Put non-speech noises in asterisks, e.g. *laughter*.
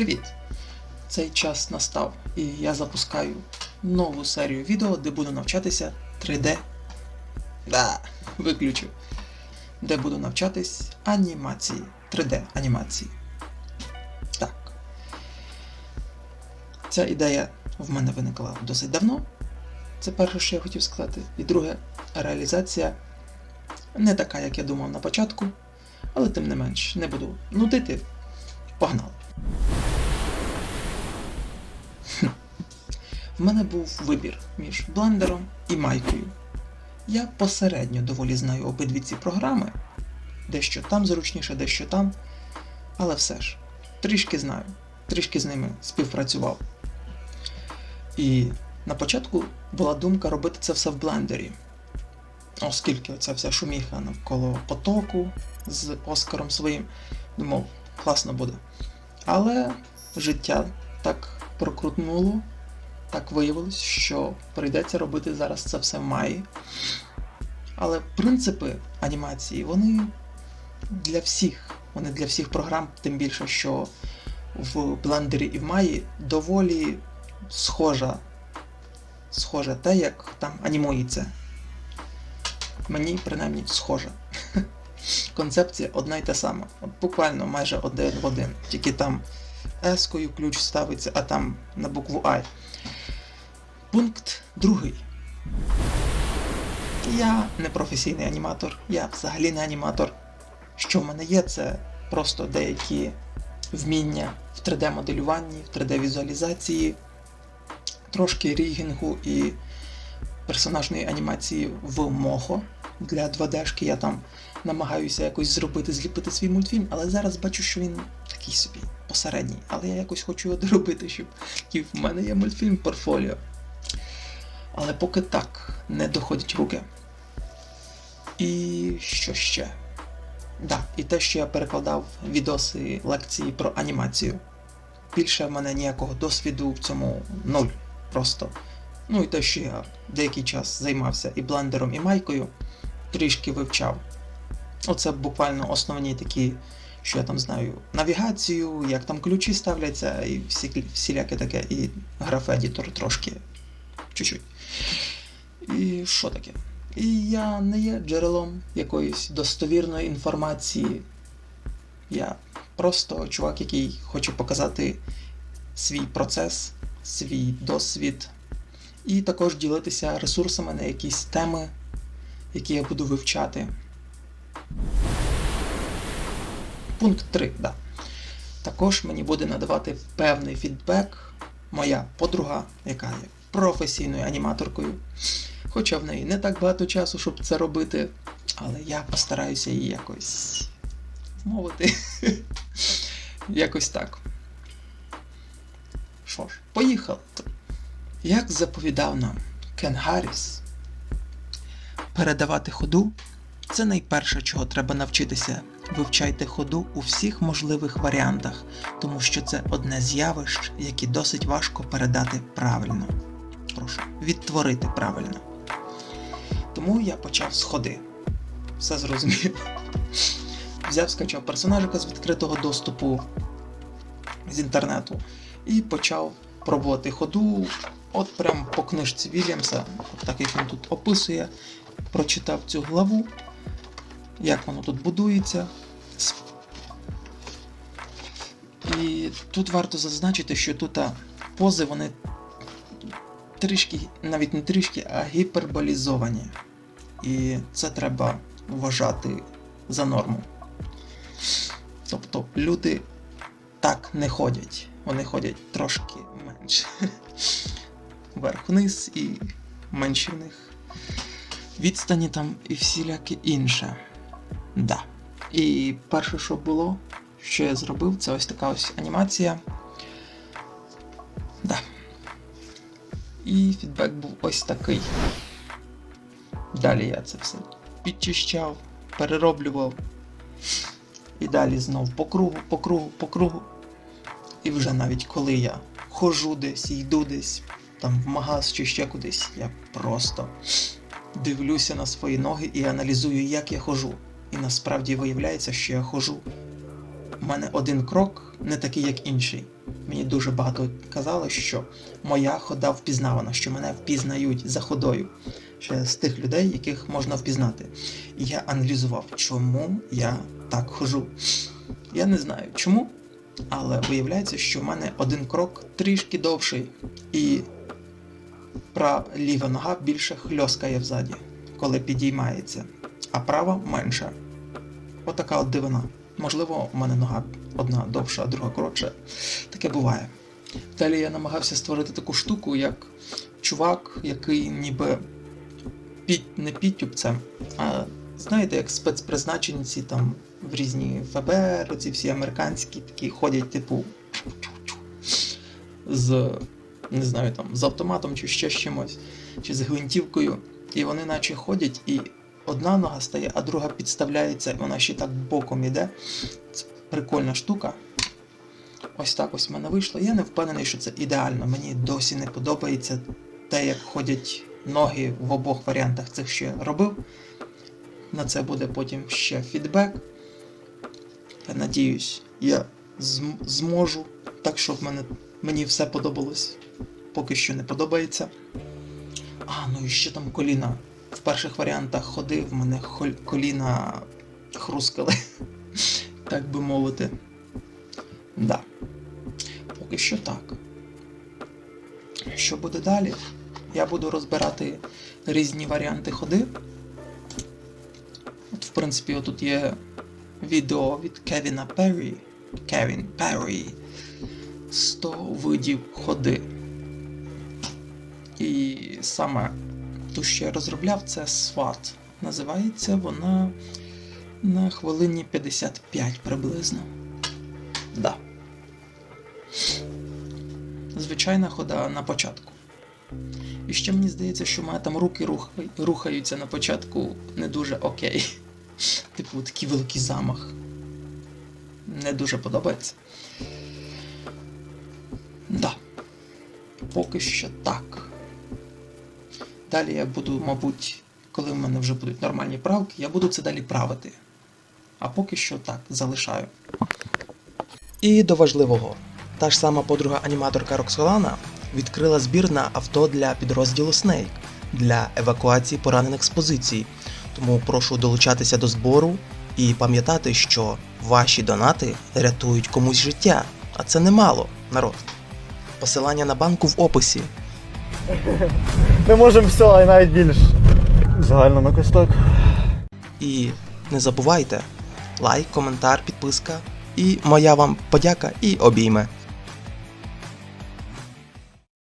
Привіт! Цей час настав, і я запускаю нову серію відео, де буду навчатися 3D. Да, виключу. Де буду навчатись анімації. 3D анімації. Так. Ця ідея в мене виникла досить давно. Це перше, що я хотів сказати. І друге, реалізація не така, як я думав на початку, але тим не менш, не буду нудити. Погнали. В мене був вибір між блендером і майкою. Я посередньо доволі знаю обидві ці програми, дещо там зручніше, дещо там, але все ж, трішки знаю, трішки з ними співпрацював. І на початку була думка робити це все в блендері, оскільки ця вся шуміха навколо потоку з Оскаром своїм, думав, класно буде. Але життя так прокрутнуло, так виявилось, що прийдеться робити зараз це все в Маї. Але принципи анімації, вони для всіх, вони для всіх програм, тим більше, що в блендері і в Маї доволі схожа, схоже те, як там анімується. Мені принаймні схоже. *laughs* Концепція одна й та сама. Буквально майже один в один. Тільки там S-кою ключ ставиться, а там на букву I. Пункт другий. Я не професійний аніматор, я взагалі не аніматор. Що в мене є, це просто деякі вміння в 3D-моделюванні, в 3D-візуалізації, трошки рігінгу і персонажної анімації в Moho. Для 2D-шки я там намагаюся якось зробити, зліпити свій мультфільм, але зараз бачу, що він такий собі посередній. Але я якось хочу його доробити, щоб і в мене є мультфільм портфоліо. Але поки так, не доходять руки. І що ще? Да, і те, що я перекладав відоси лекції про анімацію. Більше в мене ніякого досвіду в цьому нуль. Просто. Ну і те, що я деякий час займався і блендером, і майкою, трішки вивчав. Оце буквально основні такі, що я там знаю, навігацію, як там ключі ставляться, і всі, всіляке таке, і граф-едітор трошки чуть-чуть. І що таке? І я не є джерелом якоїсь достовірної інформації. Я просто чувак, який хоче показати свій процес, свій досвід, і також ділитися ресурсами на якісь теми, які я буду вивчати. Пункт 3. Да. Також мені буде надавати певний фідбек моя подруга, яка є професійною аніматоркою. Хоча в неї не так багато часу, щоб це робити, але я постараюся її якось вмовити. *laughs* якось так. Що ж, поїхали. Як заповідав нам Кен Гарріс, передавати ходу це найперше, чого треба навчитися. Вивчайте ходу у всіх можливих варіантах, тому що це одне з явищ, які досить важко передати правильно. Прошу, відтворити правильно. Тому я почав з ходи. Все зрозумів. Взяв, скачав персонажика з відкритого доступу з інтернету і почав пробувати ходу. От прям по книжці Вільямса, так як він тут описує, прочитав цю главу, як воно тут будується. І тут варто зазначити, що тут пози вони трішки, навіть не трішки, а гіперболізовані. І це треба вважати за норму. Тобто люди так не ходять, вони ходять трошки менше. *laughs* Вверх-вниз і менші в них відстані там і всіляке інше. Да. І перше, що було, що я зробив, це ось така ось анімація. І фідбек був ось такий. Далі я це все підчищав, перероблював. І далі знов по кругу, по кругу, по кругу. І вже навіть коли я хожу десь, йду десь, там в магаз чи ще кудись, я просто дивлюся на свої ноги і аналізую, як я хожу. І насправді виявляється, що я хожу. Мене один крок не такий, як інший. Мені дуже багато казали, що моя хода впізнавана, що мене впізнають за ходою. Ще з тих людей, яких можна впізнати. І я аналізував, чому я так хожу. Я не знаю чому, але виявляється, що в мене один крок трішки довший, і ліва нога більше хльоскає взаді, коли підіймається, а права менше. Отака от дивина. Можливо, у мене нога одна довша, а друга коротша. Таке буває. Далі я намагався створити таку штуку, як чувак, який ніби під, не підтюбцем, а знаєте, як спецпризначенці там в різні ФБР, ці всі американські такі ходять, типу, з не знаю, там, з автоматом чи ще з чимось, чи з гвинтівкою, і вони наче ходять, і одна нога стає, а друга підставляється, і вона ще так боком іде. Це прикольна штука. Ось так ось в мене вийшло. Я не впевнений, що це ідеально. Мені досі не подобається те, як ходять ноги в обох варіантах цих, що я робив. На це буде потім ще фідбек. Я надіюсь, я зм- зможу так, щоб мене, мені все подобалось. Поки що не подобається. А, ну і ще там коліна. В перших варіантах ходив, в мене коліна хрускали, *laughs* так би мовити. Да. Поки що так. Що буде далі? Я буду розбирати різні варіанти ходи. От, в принципі, отут є відео від Кевіна Перрі. Кевін Перрі. 100 видів ходи. І саме що я розробляв, це SWAT. Називається вона на хвилині 55 приблизно. Да. Звичайна хода на початку. І ще мені здається, що мене там руки рухаються на початку не дуже окей. *laughs* Типу, такий великий замах. Не дуже подобається. Да. Поки що так. Далі я буду, мабуть, коли в мене вже будуть нормальні правки, я буду це далі правити. А поки що так, залишаю. І до важливого. Та ж сама подруга-аніматорка Роксолана відкрила збір на авто для підрозділу Snake для евакуації поранених з позиції. Тому прошу долучатися до збору і пам'ятати, що ваші донати рятують комусь життя, а це немало, народ. Посилання на банку в описі. Ми можемо все, а навіть більше. Загально на косток. І не забувайте лайк, коментар, підписка. І моя вам подяка і обійме.